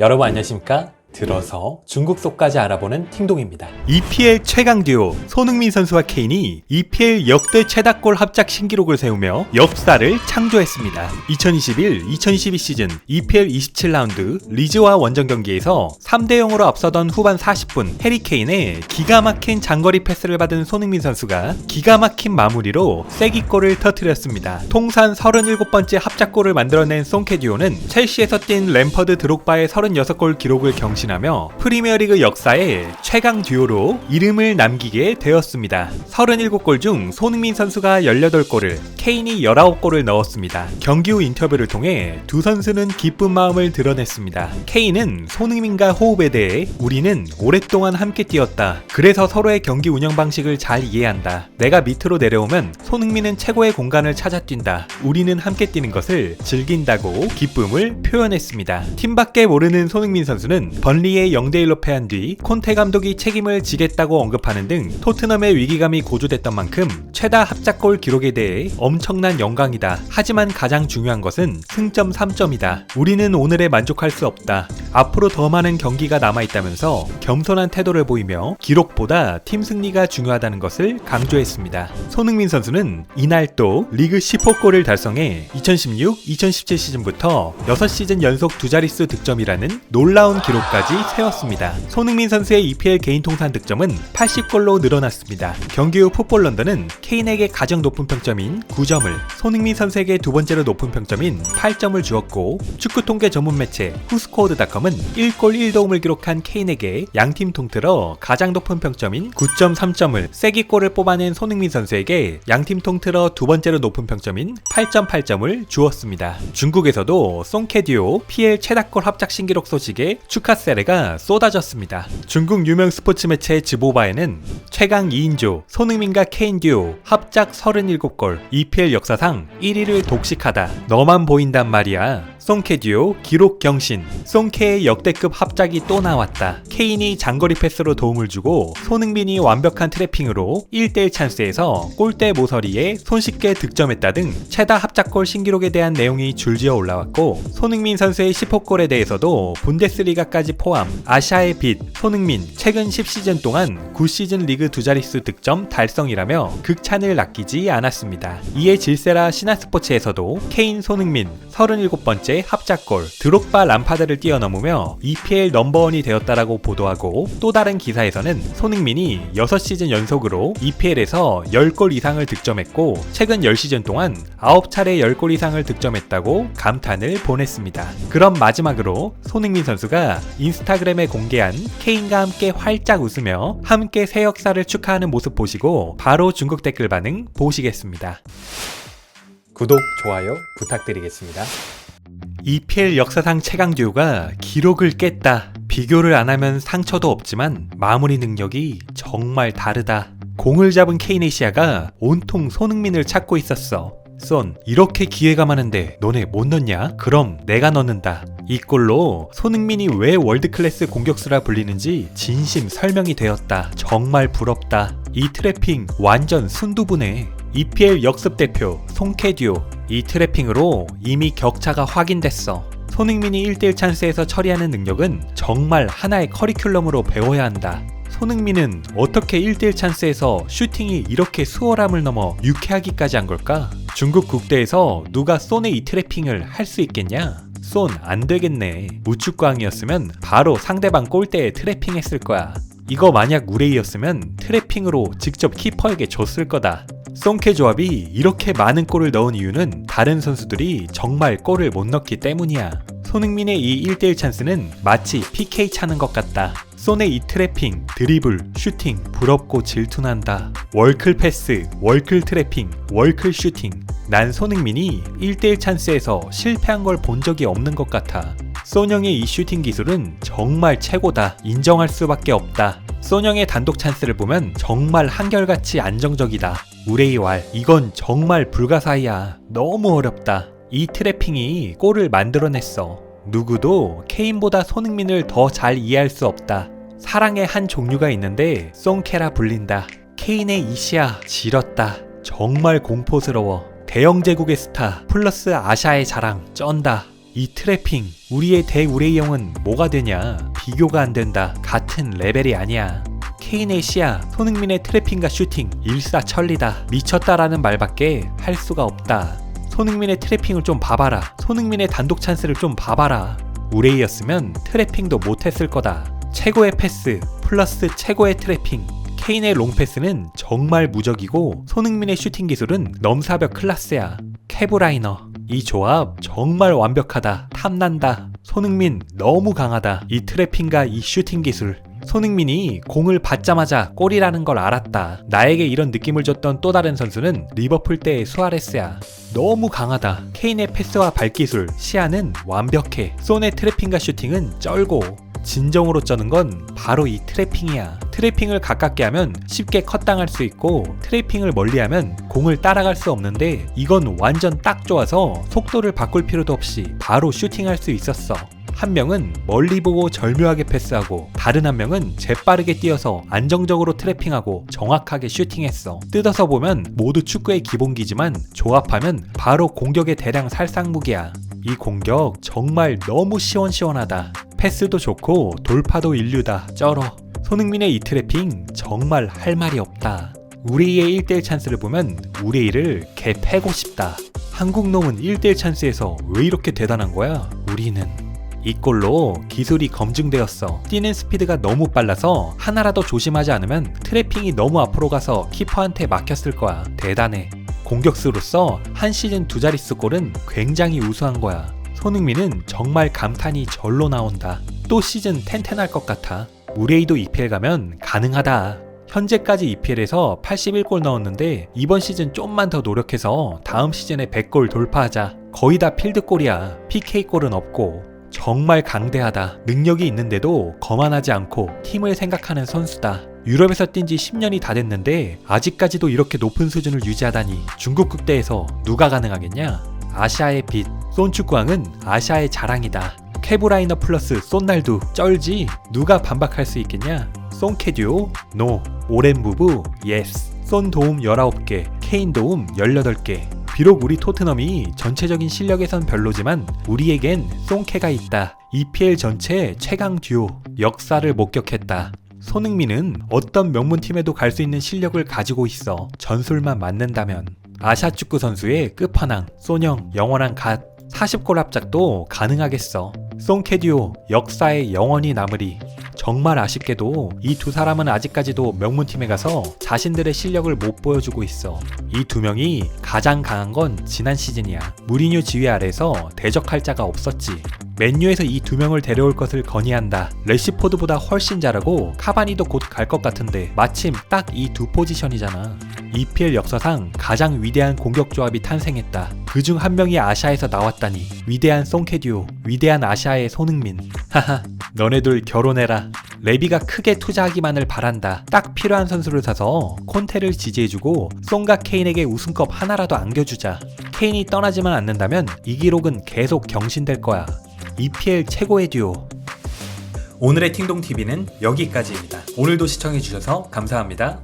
여러분 안녕하십니까? 들어서 중국 속까지 알아보는 팅동입니다. EPL 최강 듀오 손흥민 선수와 케인이 EPL 역대 최다골 합작 신기록을 세우며 역사를 창조했습니다. 2021-2022 시즌 EPL 27라운드 리즈와 원정 경기에서 3대 0으로 앞서던 후반 40분 해리 케인의 기가 막힌 장거리 패스를 받은 손흥민 선수가 기가 막힌 마무리로 쐐기골을 터뜨렸습니다. 통산 37번째 합작골을 만들어낸 송캐듀오는 첼시에서 뛴 램퍼드 드록바의 36골 기록을 경신 하며 프리미어리그 역사에 최강 듀오로 이름을 남기게 되었습니다. 37골 중 손흥민 선수가 18골을, 케인이 19골을 넣었습니다. 경기 후 인터뷰를 통해 두 선수는 기쁜 마음을 드러냈습니다. 케인은 손흥민과 호흡에 대해 우리는 오랫동안 함께 뛰었다. 그래서 서로의 경기 운영 방식을 잘 이해한다. 내가 밑으로 내려오면 손흥민은 최고의 공간을 찾아 뛴다. 우리는 함께 뛰는 것을 즐긴다고 기쁨을 표현했습니다. 팀밖에 모르는 손흥민 선수는 번 리의 0대1로 패한 뒤 콘테 감독이 책임을 지겠다고 언급하는 등 토트넘의 위기감이 고조됐던 만큼 최다 합작골 기록에 대해 엄청난 영광이다. 하지만 가장 중요한 것은 승점 3점이다. 우리는 오늘에 만족할 수 없다. 앞으로 더 많은 경기가 남아있다면서 겸손한 태도를 보이며 기록보다 팀 승리가 중요하다는 것을 강조했습니다. 손흥민 선수는 이날 또 리그 10호 골을 달성해 2016-2017 시즌부터 6시즌 연속 두 자릿수 득점이라는 놀라운 기록까지 세웠습니다. 손흥민 선수의 EPL 개인 통산 득점은 80골로 늘어났습니다. 경기 후 풋볼 런던은 케인에게 가장 높은 평점인 9점을, 손흥민 선수에게 두 번째로 높은 평점인 8점을 주었고 축구 통계 전문 매체 후스코어드닷컴은 1골 1도움을 기록한 케인에게 양팀 통틀어 가장 높은 평점인 9.3점을, 세기골을 뽑아낸 손흥민 선수에게 양팀 통틀어 두 번째로 높은 평점인 8.8점을 주었습니다. 중국에서도 송캐듀오 PL 최다골 합작 신기록 소식에 축하 세례가 쏟아졌습니다. 중국 유명 스포츠 매체 지보바에는 최강 2인조 손흥민과 케인 듀오 합작 37골 EPL 역사상 1위를 독식하다. 너만 보인단 말이야. 송캐 듀오 기록 경신. 송캐의 역대급 합작이 또 나왔다. 케인이 장거리 패스로 도움을 주고 손흥민이 완벽한 트래핑으로 1대1 찬스에서 골대 모서리에 손쉽게 득점했다 등 최다 합작골 신기록에 대한 내용이 줄지어 올라왔고 손흥민 선수의 10호 골에 대해서도 분데스리가까지 포함 아시아의 빛 손흥민 최근 10시즌 동안 9시즌 리그 두 자릿수 득점 달성이라며 극찬을 아끼지 않았습니다. 이에 질세라 신화스포츠에서도 케인 손흥민 37번째 합작골 드록바 람파드를 뛰어넘으며 EPL 넘버원이 되었다라고 보도하고 또 다른 기사에서는 손흥민이 6시즌 연속으로 EPL에서 10골 이상을 득점했고 최근 10시즌 동안 9차례 10골 이상을 득점했다고 감탄을 보냈습니다. 그럼 마지막으로 손흥민 선수가 인스타그램에 공개한 케인과 함께 활짝 웃으며 함께 새 역사를 축하하는 모습 보시고 바로 중국 댓글 반응 보시겠습니다. 구독, 좋아요 부탁드리겠습니다. EPL 역사상 최강 듀오가 기록을 깼다. 비교를 안 하면 상처도 없지만 마무리 능력이 정말 다르다. 공을 잡은 케이네시아가 온통 손흥민을 찾고 있었어. 쏜, 이렇게 기회가 많은데 너네 못 넣냐? 그럼 내가 넣는다. 이 골로 손흥민이 왜 월드클래스 공격수라 불리는지 진심 설명이 되었다. 정말 부럽다. 이 트래핑 완전 순두부네. EPL 역습 대표 송캐듀오 이 트래핑으로 이미 격차가 확인됐어. 손흥민이 1대1 찬스에서 처리하는 능력은 정말 하나의 커리큘럼으로 배워야 한다. 손흥민은 어떻게 1대1 찬스에서 슈팅이 이렇게 수월함을 넘어 유쾌하기까지 한 걸까? 중국 국대에서 누가 쏜의 이 트래핑을 할 수 있겠냐? 쏜 안 되겠네. 우측광이었으면 바로 상대방 골대에 트래핑 했을 거야. 이거 만약 우레이였으면 트래핑으로 직접 키퍼에게 줬을 거다. 송케 조합이 이렇게 많은 골을 넣은 이유는 다른 선수들이 정말 골을 못 넣기 때문이야. 손흥민의 이 1대1 찬스는 마치 PK 차는 것 같다. 손의 이 트래핑, 드리블, 슈팅 부럽고 질투난다. 월클 패스, 월클 트래핑, 월클 슈팅. 난 손흥민이 1대1 찬스에서 실패한 걸 본 적이 없는 것 같아. 소영의 이 슈팅 기술은 정말 최고다. 인정할 수밖에 없다. 소영의 단독 찬스를 보면 정말 한결같이 안정적이다. 우레이 왈, 이건 정말 불가사의야. 너무 어렵다. 이 트래핑이 골을 만들어냈어. 누구도 케인보다 손흥민을 더 잘 이해할 수 없다. 사랑의 한 종류가 있는데 송케라 불린다. 케인의 이시야 지렸다. 정말 공포스러워. 대영 제국의 스타 플러스 아샤의 자랑 쩐다. 이 트래핑 우리의 대우레이 형은 뭐가 되냐 비교가 안 된다. 같은 레벨이 아니야. 케인의 시야 손흥민의 트래핑과 슈팅 일사천리다. 미쳤다라는 말밖에 할 수가 없다. 손흥민의 트래핑을 좀 봐봐라. 손흥민의 단독 찬스를 좀 봐봐라. 우레이였으면 트래핑도 못했을 거다. 최고의 패스 플러스 최고의 트래핑. 케인의 롱패스는 정말 무적이고 손흥민의 슈팅 기술은 넘사벽 클라스야. 캐브라이너. 이 조합 정말 완벽하다. 탐난다 손흥민 너무 강하다 이 트래핑과 이 슈팅 기술 손흥민이 공을 받자마자 골이라는 걸 알았다. 나에게 이런 느낌을 줬던 또 다른 선수는 리버풀 때의 수아레스야. 너무 강하다. 케인의 패스와 발기술, 시야는 완벽해. 손의 트래핑과 슈팅은 쩔고 진정으로 쩌는 건 바로 이 트래핑이야. 트래핑을 가깝게 하면 쉽게 컷당할 수 있고 트래핑을 멀리하면 공을 따라갈 수 없는데 이건 완전 딱 좋아서 속도를 바꿀 필요도 없이 바로 슈팅할 수 있었어. 한 명은 멀리 보고 절묘하게 패스하고 다른 한 명은 재빠르게 뛰어서 안정적으로 트래핑하고 정확하게 슈팅했어. 뜯어서 보면 모두 축구의 기본기지만 조합하면 바로 공격의 대량 살상무기야. 이 공격 정말 너무 시원시원하다. 패스도 좋고 돌파도 인류다. 쩔어. 손흥민의 이 트래핑 정말 할 말이 없다. 우리의 1대1 찬스를 보면 우리를 개 패고 싶다. 한국 놈은 1대1 찬스에서 왜 이렇게 대단한 거야? 우리는 이 골로 기술이 검증되었어. 뛰는 스피드가 너무 빨라서 하나라도 조심하지 않으면 트래핑이 너무 앞으로 가서 키퍼한테 막혔을 거야. 대단해. 공격수로서 한 시즌 두 자릿수 골은 굉장히 우수한 거야. 손흥민은 정말 감탄이 절로 나온다. 또 시즌 텐텐할 것 같아. 우레이도 EPL 가면 가능하다. 현재까지 EPL에서 81골 넣었는데 이번 시즌 좀만 더 노력해서 다음 시즌에 100골 돌파하자. 거의 다 필드골이야. PK골은 없고. 정말 강대하다. 능력이 있는데도 거만하지 않고 팀을 생각하는 선수다. 유럽에서 뛴 지 10년이 다 됐는데 아직까지도 이렇게 높은 수준을 유지하다니 중국 국대에서 누가 가능하겠냐? 아시아의 빛, 손축구왕은 아시아의 자랑이다. 캐브라이너 플러스 쏜날두 쩔지? 누가 반박할 수 있겠냐? 송캐듀오? 노. 오렌 부부? 예스. 쏜 도움 19개, 케인 도움 18개. 비록 우리 토트넘이 전체적인 실력에선 별로지만 우리에겐 송캐가 있다. EPL 전체 최강 듀오. 역사를 목격했다. 손흥민은 어떤 명문팀에도 갈 수 있는 실력을 가지고 있어. 전술만 맞는다면. 아시아 축구 선수의 끝판왕, 소형, 영원한 갓. 40골 합작도 가능하겠어. 송캐듀오, 역사에 영원히 남으리. 정말 아쉽게도 이 두 사람은 아직까지도 명문팀에 가서 자신들의 실력을 못 보여주고 있어. 이 두 명이 가장 강한 건 지난 시즌이야. 무리뉴 지휘 아래서 대적할 자가 없었지. 맨유에서 이 두 명을 데려올 것을 건의한다. 레시포드보다 훨씬 잘하고 카바니도 곧 갈 것 같은데 마침 딱 이 두 포지션이잖아. EPL 역사상 가장 위대한 공격 조합이 탄생했다. 그중 한 명이 아시아에서 나왔다니. 위대한 송캐듀오, 위대한 아시아의 손흥민. 하하, 너네들 결혼해라. 레비가 크게 투자하기만을 바란다. 딱 필요한 선수를 사서 콘테를 지지해주고 송과 케인에게 우승컵 하나라도 안겨주자. 케인이 떠나지만 않는다면 이 기록은 계속 경신될 거야. EPL 최고의 듀오. 오늘의 팅동TV는 여기까지입니다. 오늘도 시청해주셔서 감사합니다.